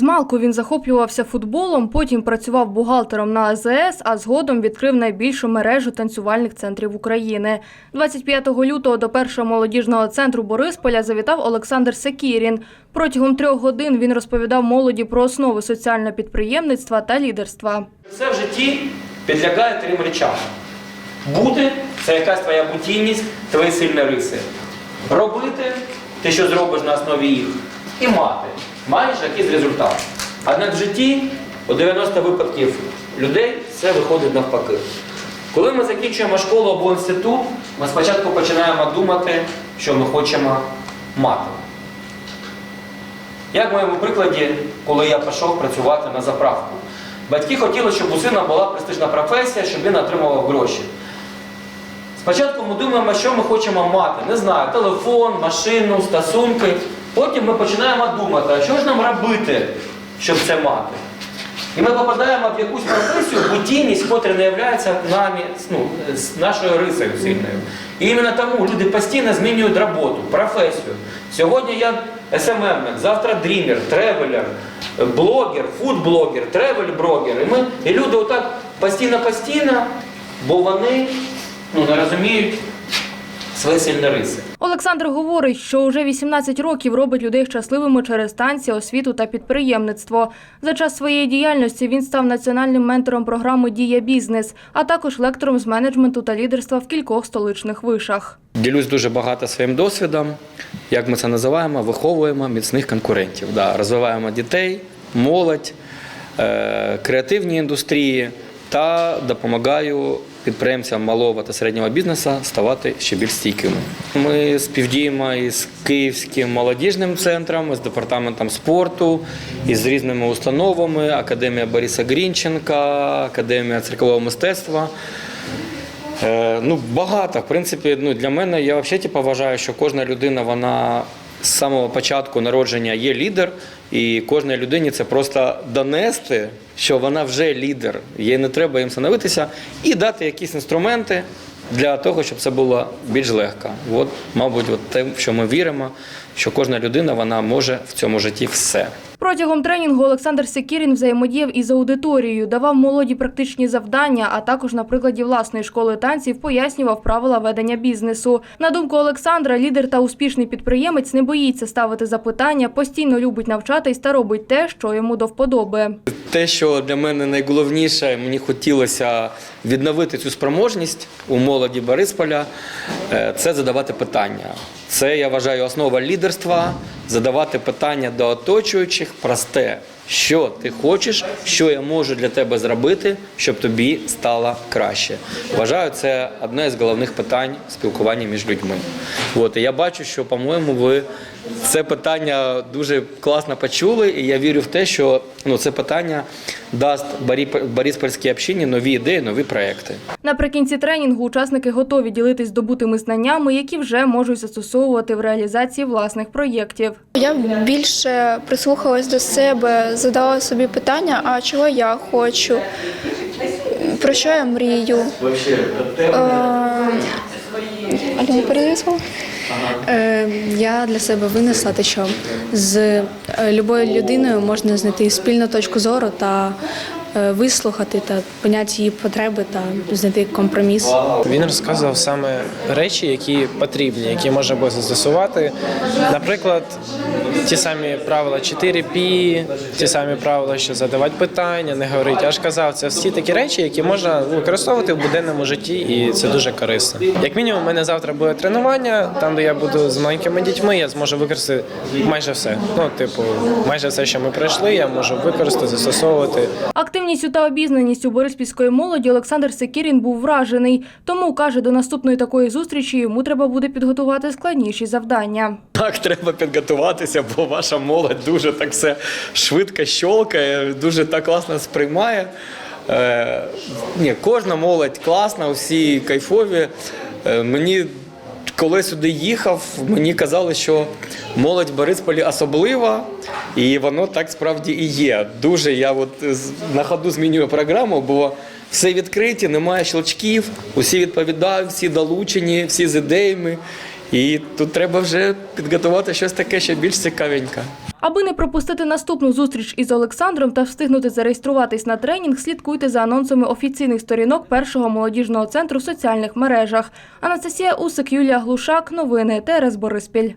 Змалку він захоплювався футболом, потім працював бухгалтером на АЗС, а згодом відкрив найбільшу мережу танцювальних центрів України. 25 лютого до першого молодіжного центру Борисполя завітав Олександр Секірін. Протягом трьох годин він розповідав молоді про основи соціального підприємництва та лідерства. Все в житті підлягає трьом речам. Бути це якась твоя бутінність, твої сильні риси. Робити те, що зробиш на основі їх, і мати. Маєш якийсь результат. Однак в житті у 90 випадків людей все виходить навпаки. Коли ми закінчуємо школу або інститут, ми спочатку починаємо думати, що ми хочемо мати. Як в моєму прикладі, коли я пішов працювати на заправку. Батьки хотіли, щоб у сина була престижна професія, щоб він отримував гроші. Спочатку ми думаємо, що ми хочемо мати. Не знаю, телефон, машину, стосунки. Потім ми починаємо думати, а що ж нам робити, щоб це мати. І ми попадаємо в якусь професію, будінність, котра не є нами, ну, нашою рисою сильною. І іменно тому люди постійно змінюють роботу, професію. Сьогодні я СММник, завтра дрімер, тревелер, блогер, фудблогер, тревель-блогер. І, ми, і люди отак постійно-постійно, бо вони ну, не розуміють свої сильні риси. Олександр говорить, що уже 18 років робить людей щасливими через танці, освіту та підприємництво. За час своєї діяльності він став національним ментором програми Дія бізнес, а також лектором з менеджменту та лідерства в кількох столичних вишах. Ділюсь дуже багато своїм досвідом. Як ми це називаємо, виховуємо міцних конкурентів. Да, розвиваємо дітей, молодь, е, креативні індустрії та допомагаю підприємцям малого та середнього бізнесу ставати ще більш стійкими. Ми співдіємо із Київським молодіжним центром, з департаментом спорту, із різними установами, Академія Бориса Грінченка, Академія циркового мистецтва. Е, ну, багато. В принципі, ну, для мене я взагалі вважаю, що кожна людина, вона з самого початку народження є лідер, і кожній людині це просто донести, що вона вже лідер. Їй не треба їм становитися і дати якісь інструменти для того, щоб це було більш легко. От, мабуть, от те, в що ми віримо, що кожна людина вона може в цьому житті все. Протягом тренінгу Олександр Секірін взаємодіяв із аудиторією, давав молоді практичні завдання, а також на прикладі власної школи танців пояснював правила ведення бізнесу. На думку Олександра, лідер та успішний підприємець не боїться ставити запитання, постійно любить навчатись та робить те, що йому до вподоби. Те, що для мене найголовніше, мені хотілося відновити цю спроможність у молоді Борисполя, е, це задавати питання. Це я вважаю основа лідерства задавати питання до оточуючих просте. Що ти хочеш, що я можу для тебе зробити, щоб тобі стало краще. Вважаю, це одне з головних питань спілкування між людьми. От і я бачу, що, по-моєму, ви це питання дуже класно почули, і я вірю в те, що ну, це питання дасть Борі- Бориспольській общині нові ідеї, нові проекти. Наприкінці тренінгу учасники готові ділитись здобутими знаннями, які вже можуть застосовувати в реалізації власних проєктів. Я більше прислухалась до себе, задала собі питання, а чого я хочу, про що я мрію. Е. Е, Я для себе винесла те, що з е, любою людиною можна знайти спільну точку зору та вислухати та поняти її потреби та знайти компроміс. Він розказував саме речі, які потрібні, які можна буде застосувати. Наприклад, ті самі правила 4P, ті самі правила, що задавати питання, не говорити. Я ж казав, це всі такі речі, які можна використовувати в буденному житті, і це дуже корисно. Як мінімум, у мене завтра буде тренування, там де я буду з маленькими дітьми, я зможу використати майже все. Ну, типу, майже все, що ми пройшли, я можу використати, застосовувати. Активністю та обізнаністю бориспільської молоді Олександр Секірін був вражений. Тому каже, до наступної такої зустрічі йому треба буде підготувати складніші завдання. Так, треба підготуватися, бо ваша молодь дуже так все швидко щолкає, дуже так класно сприймає. Е, ні, кожна молодь класна, всі кайфові. Е, мені, коли сюди їхав, мені казали, що молодь в Борисполі особлива, і воно так справді і є. Дуже я от на ходу змінюю програму, бо все відкриті, немає щелчків, усі відповідають, всі долучені, всі з ідеями. І тут треба вже підготувати щось таке ще більш цікавеньке. Аби не пропустити наступну зустріч із Олександром та встигнути зареєструватись на тренінг, слідкуйте за анонсами офіційних сторінок першого молодіжного центру в соціальних мережах. Анастасія Усик, Юлія Глушак. Новини ТРС Бориспіль.